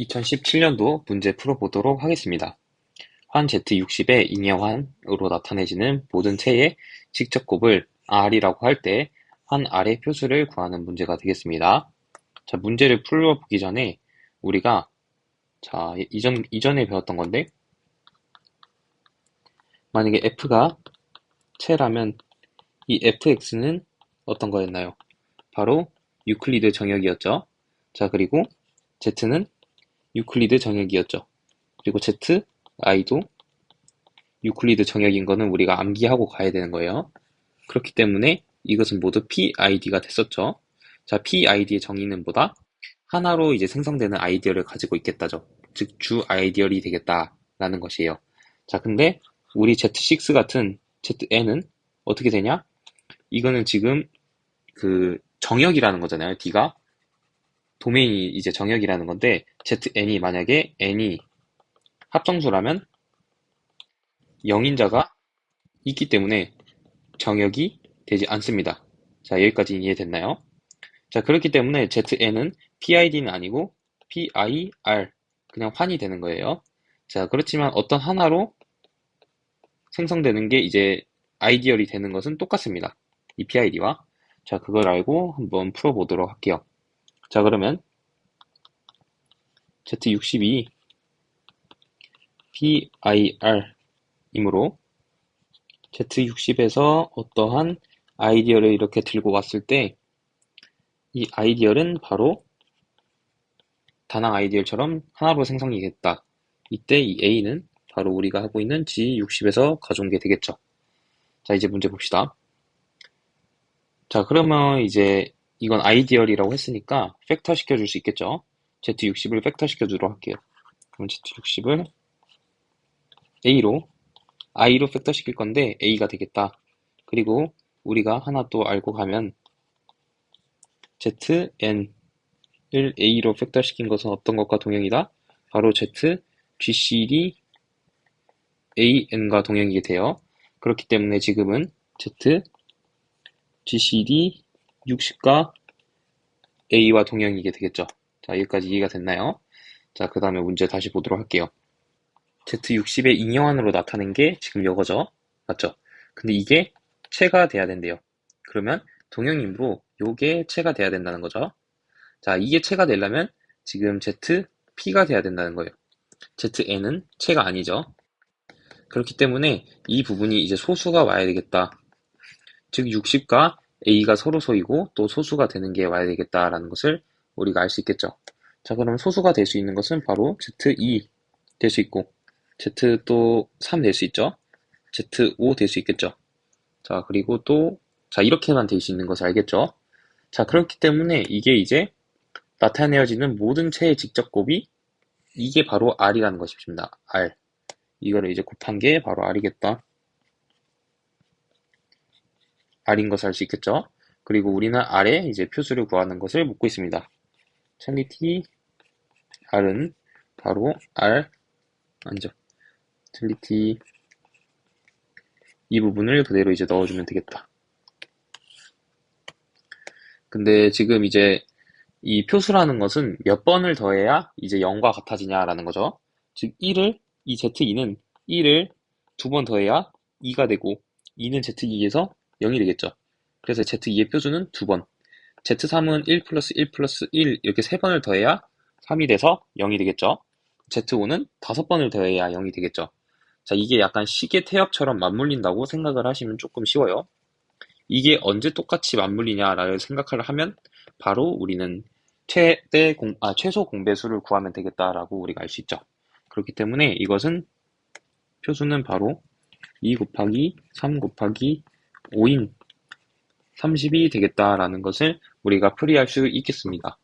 2017년도 문제 풀어보도록 하겠습니다. 환 Z60의 인여환으로 나타내지는 모든 체의 직접곱을 R이라고 할때환 R의 표수를 구하는 문제가 되겠습니다. 자, 문제를 풀어보기 전에 우리가 자, 이전, 이전에 배웠던 건데 만약에 F가 체라면 이 fx는 어떤 거였나요? 바로 유클리드 정역이었죠. 자, 그리고 z는 유클리드 정역이었죠. 그리고 z, i도 유클리드 정역인 거는 우리가 암기하고 가야 되는 거예요. 그렇기 때문에 이것은 모두 PID가 됐었죠. 자, PID의 정의는 뭐다? 하나로 이제 생성되는 아이디어를 가지고 있겠다죠. 즉, 주 아이디어이 되겠다라는 것이에요. 자, 근데 우리 Z6 같은 ZN은 어떻게 되냐? 이거는 지금 그 정역이라는 거잖아요. D가 도메인이 이제 정역이라는 건데 ZN이 만약에 N이 합성수라면 0인자가 있기 때문에 정역이 되지 않습니다. 자 여기까지 이해됐나요? 자 그렇기 때문에 ZN은 PID는 아니고 PIR 그냥 환이 되는 거예요. 자 그렇지만 어떤 하나로 생성되는 게 이제 아이디얼이 되는 것은 똑같습니다. 이 PID와 자 그걸 알고 한번 풀어보도록 할게요. 자 그러면 Z62 PIR 이므로 Z60에서 어떠한 아이디어를 이렇게 들고 왔을 때 이 아이디어는 바로 다낭 아이디어처럼 하나로 생성이겠다. 이때 이 A는 바로 우리가 하고 있는 G60에서 가져온 게 되겠죠. 자, 이제 문제 봅시다. 자, 그러면 이제 이건 아이디얼이라고 했으니까 팩터 시켜줄 수 있겠죠? Z60을 팩터 시켜주도록 할게요. 그럼 Z60을 A로, I로 팩터 시킬 건데 A가 되겠다. 그리고 우리가 하나 또 알고 가면 ZN을 A로 팩터 시킨 것은 어떤 것과 동형이다? 바로 Z, GCD, AN과 동형이게 돼요. 그렇기 때문에 지금은 Z, GCD, 60과 A와 동형이게 되겠죠. 자, 여기까지 이해가 됐나요? 자, 그 다음에 문제 다시 보도록 할게요. Z60의 인형안으로 나타낸 게 지금 이거죠. 맞죠? 근데 이게 체가 돼야 된대요. 그러면 동형이므로 요게 체가 돼야 된다는 거죠. 자, 이게 체가 되려면 지금 ZP가 돼야 된다는 거예요. ZN은 체가 아니죠. 그렇기 때문에 이 부분이 이제 소수가 와야 되겠다. 즉 60과 A가 서로소이고 또 소수가 되는 게 와야 되겠다라는 것을 우리가 알 수 있겠죠. 자 그럼 소수가 될 수 있는 것은 바로 Z2 될 수 있고 Z 또 3 될 수 있죠. Z5 될 수 있겠죠. 자 그리고 또 자 이렇게만 될 수 있는 것을 알겠죠. 자 그렇기 때문에 이게 이제 나타내어지는 모든 체의 직접곱이 이게 바로 R이라는 것입니다. R 이거를 이제 곱한 게 바로 R이겠다. R인 것을 알 수 있겠죠. 그리고 우리는 R의 이제 표수를 구하는 것을 묻고 있습니다. 찰리티 R은 바로 R 아니죠. 찰리티 이 부분을 그대로 이제 넣어주면 되겠다. 근데 지금 이제 이 표수라는 것은 몇 번을 더해야 이제 0과 같아지냐라는 거죠. 즉 1을 이 Z2는 1을 두 번 더해야 2가 되고 2는 Z2에서 0이 되겠죠. 그래서 Z2의 표수는 두 번. Z3은 1 플러스 1 플러스 1 이렇게 세 번을 더해야 3이 돼서 0이 되겠죠. Z5는 다섯 번을 더해야 0이 되겠죠. 자, 이게 약간 시계 태엽처럼 맞물린다고 생각을 하시면 조금 쉬워요. 이게 언제 똑같이 맞물리냐라고 생각을 하면 바로 우리는 최대 공, 아, 최소 공배수를 구하면 되겠다라고 우리가 알 수 있죠. 그렇기 때문에 이것은 표수는 바로 2 곱하기 3 곱하기 5인 30이 되겠다라는 것을 우리가 풀이할 수 있겠습니다.